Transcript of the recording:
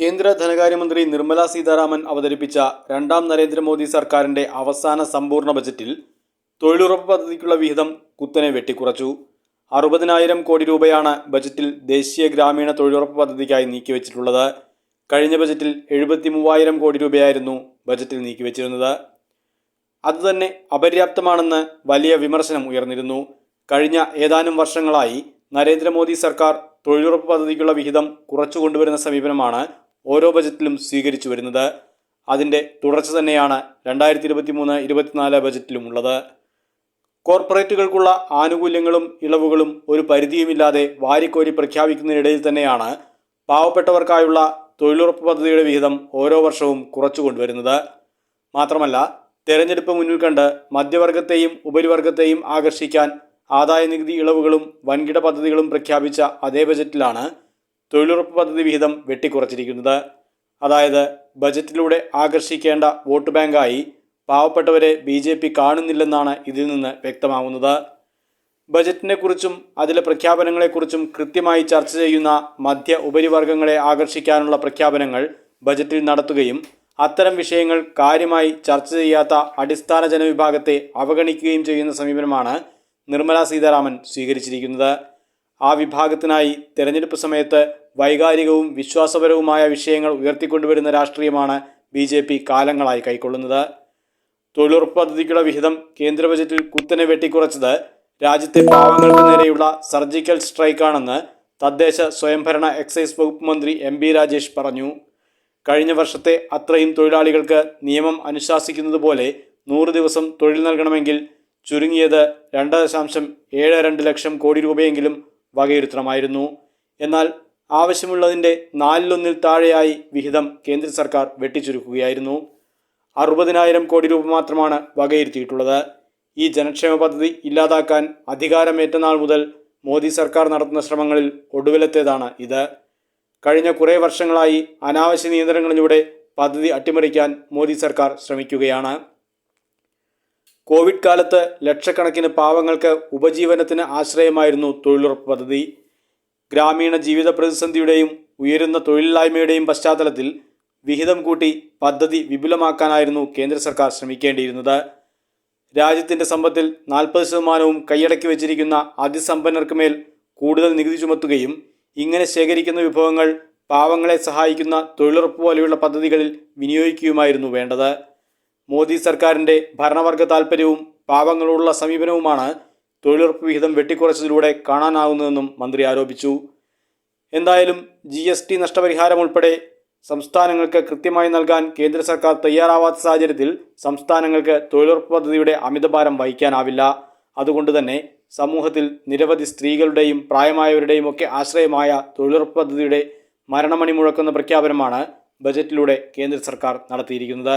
കേന്ദ്ര ധനകാര്യമന്ത്രി നിർമ്മല സീതാരാമൻ അവതരിപ്പിച്ച രണ്ടാം നരേന്ദ്രമോദി സർക്കാരിന്റെ അവസാന സമ്പൂർണ ബജറ്റിൽ തൊഴിലുറപ്പ് പദ്ധതിക്കുള്ള വിഹിതം കുത്തനെ വെട്ടിക്കുറച്ചു. അറുപതിനായിരം കോടി രൂപയാണ് ബജറ്റിൽ ദേശീയ ഗ്രാമീണ തൊഴിലുറപ്പ് പദ്ധതിക്കായി നീക്കിവെച്ചിട്ടുള്ളത്. കഴിഞ്ഞ ബജറ്റിൽ എഴുപത്തി മൂവായിരം കോടി രൂപയായിരുന്നു ബജറ്റിൽ നീക്കിവച്ചിരുന്നത്. അതുതന്നെ അപര്യാപ്തമാണെന്ന് വലിയ വിമർശനം ഉയർന്നിരുന്നു. കഴിഞ്ഞ ഏതാനും വർഷങ്ങളായി നരേന്ദ്രമോദി സർക്കാർ തൊഴിലുറപ്പ് പദ്ധതിക്കുള്ള വിഹിതം കുറച്ചു കൊണ്ടുവരുന്ന സമീപനമാണ് ഓരോ ബജറ്റിലും സ്വീകരിച്ചു വരുന്നത്. അതിന്റെ തുടർച്ച തന്നെയാണ് രണ്ടായിരത്തി ഇരുപത്തി മൂന്ന് ഇരുപത്തിനാല് ബജറ്റിലും ഉള്ളത്. കോർപ്പറേറ്റുകൾക്കുള്ള ആനുകൂല്യങ്ങളും ഇളവുകളും ഒരു പരിധിയുമില്ലാതെ വാരിക്കോരി പ്രഖ്യാപിക്കുന്നതിനിടയിൽ തന്നെയാണ് പാവപ്പെട്ടവർക്കായുള്ള തൊഴിലുറപ്പ് പദ്ധതിയുടെ വിഹിതം ഓരോ വർഷവും കുറച്ചു കൊണ്ടുവരുന്നത് മാത്രമല്ല തെരഞ്ഞെടുപ്പ് മുന്നിൽ കണ്ട് മധ്യവർഗത്തെയും ഉപരിവർഗത്തെയും ആകർഷിക്കാൻ ആദായ നികുതി ഇളവുകളും വൻകിട പദ്ധതികളും പ്രഖ്യാപിച്ച അതേ ബജറ്റിലാണ് തൊഴിലുറപ്പ് പദ്ധതി വിഹിതം വെട്ടിക്കുറച്ചിരിക്കുന്നത്. അതായത് ബജറ്റിലൂടെ ആകർഷിക്കേണ്ട വോട്ട് ബാങ്കായി പാവപ്പെട്ടവരെ ബി ജെ പി കാണുന്നില്ലെന്നാണ് ഇതിൽ നിന്ന് വ്യക്തമാവുന്നത്. ബജറ്റിനെക്കുറിച്ചും അതിലെ പ്രഖ്യാപനങ്ങളെക്കുറിച്ചും കൃത്യമായി ചർച്ച ചെയ്യുന്ന മധ്യ ഉപരിവർഗങ്ങളെ ആകർഷിക്കാനുള്ള പ്രഖ്യാപനങ്ങൾ ബജറ്റിൽ നടത്തുകയും അത്തരം വിഷയങ്ങൾ കാര്യമായി ചർച്ച ചെയ്യാത്ത അടിസ്ഥാന ജനവിഭാഗത്തെ അവഗണിക്കുകയും ചെയ്യുന്ന സമീപനമാണ് നിർമ്മലാ സീതാരാമൻ സ്വീകരിച്ചിരിക്കുന്നത്. ആ വിഭാഗത്തിനായി തെരഞ്ഞെടുപ്പ് സമയത്ത് വൈകാരികവും വിശ്വാസപരവുമായ വിഷയങ്ങൾ ഉയർത്തിക്കൊണ്ടുവരുന്ന രാഷ്ട്രീയമാണ് ബി ജെ പി കാലങ്ങളായി കൈക്കൊള്ളുന്നത്. തൊഴിലുറപ്പ് പദ്ധതിക്കുള്ള വിഹിതം കേന്ദ്ര ബജറ്റിൽ കുത്തനെ വെട്ടിക്കുറച്ചത് രാജ്യത്തെ പാവങ്ങൾക്ക് നേരെയുള്ള സർജിക്കൽ സ്ട്രൈക്കാണെന്ന് തദ്ദേശ സ്വയംഭരണ എക്സൈസ് വകുപ്പ് മന്ത്രി എം ബി രാജേഷ് പറഞ്ഞു. കഴിഞ്ഞ വർഷത്തെ അത്രയും തൊഴിലാളികൾക്ക് നിയമം അനുശാസിക്കുന്നത് പോലെ നൂറ് ദിവസം തൊഴിൽ നൽകണമെങ്കിൽ ചുരുങ്ങിയത് രണ്ട് ദശാംശം ഏഴ് രണ്ട് ലക്ഷം കോടി രൂപയെങ്കിലും വകയിരുത്തണമായിരുന്നു. എന്നാൽ ആവശ്യമുള്ളതിന്റെ നാലിലൊന്നിൽ താഴെയായി വിഹിതം കേന്ദ്ര സർക്കാർ വെട്ടിച്ചുരുക്കുകയായിരുന്നു. അറുപതിനായിരം കോടി രൂപ മാത്രമാണ് വകയിരുത്തിയിട്ടുള്ളത്. ഈ ജനക്ഷേമ പദ്ധതി ഇല്ലാതാക്കാൻ അധികാരമേറ്റ നാൾ മുതൽ മോദി സർക്കാർ നടത്തുന്ന ശ്രമങ്ങളിൽ ഒടുവിലത്തേതാണ് ഇത്. കഴിഞ്ഞ കുറേ വർഷങ്ങളായി അനാവശ്യ നിയന്ത്രണങ്ങളിലൂടെ പദ്ധതി അട്ടിമറിക്കാൻ മോദി സർക്കാർ ശ്രമിക്കുകയാണ്. കോവിഡ് കാലത്ത് ലക്ഷക്കണക്കിന് പാവങ്ങൾക്ക് ഉപജീവനത്തിന് ആശ്രയമായിരുന്നു തൊഴിലുറപ്പ് പദ്ധതി. ഗ്രാമീണ ജീവിത പ്രതിസന്ധിയുടെയും ഉയരുന്ന തൊഴിലില്ലായ്മയുടെയും പശ്ചാത്തലത്തിൽ വിഹിതം കൂട്ടി പദ്ധതി വിപുലമാക്കാനായിരുന്നു കേന്ദ്ര സർക്കാർ ശ്രമിക്കേണ്ടിയിരുന്നത്. രാജ്യത്തിന്റെ സമ്പത്തിൽ നാൽപ്പത് ശതമാനവും കൈയടക്കി വച്ചിരിക്കുന്ന അതിസമ്പന്നർക്ക് മേൽ കൂടുതൽ നികുതി ചുമത്തുകയും ഇങ്ങനെ ശേഖരിക്കുന്ന വിഭവങ്ങൾ പാവങ്ങളെ സഹായിക്കുന്ന തൊഴിലുറപ്പ് പോലെയുള്ള പദ്ധതികളിൽ വിനിയോഗിക്കുകയുമായിരുന്നു വേണ്ടത്. മോദി സർക്കാരിന്റെ ഭരണവർഗ താൽപ്പര്യവും പാവങ്ങളോടുള്ള സമീപനവുമാണ് തൊഴിലുറപ്പ് വിഹിതം വെട്ടിക്കുറച്ചതിലൂടെ കാണാനാവുന്നതെന്നും മന്ത്രി ആരോപിച്ചു. എന്തായാലും ജി എസ് ടി നഷ്ടപരിഹാരം ഉൾപ്പെടെ സംസ്ഥാനങ്ങൾക്ക് കൃത്യമായി നൽകാൻ കേന്ദ്ര സർക്കാർ തയ്യാറാവാത്ത സാഹചര്യത്തിൽ സംസ്ഥാനങ്ങൾക്ക് തൊഴിലുറപ്പ് പദ്ധതിയുടെ അമിതഭാരം വഹിക്കാനാവില്ല. അതുകൊണ്ട് തന്നെ സമൂഹത്തിൽ നിരവധി സ്ത്രീകളുടെയും പ്രായമായവരുടെയും ഒക്കെ ആശ്രയമായ തൊഴിലുറപ്പ് പദ്ധതിയുടെ മരണമണി മുഴക്കുന്ന പ്രഖ്യാപനമാണ് ബജറ്റിലൂടെ കേന്ദ്ര സർക്കാർ നടത്തിയിരിക്കുന്നത്.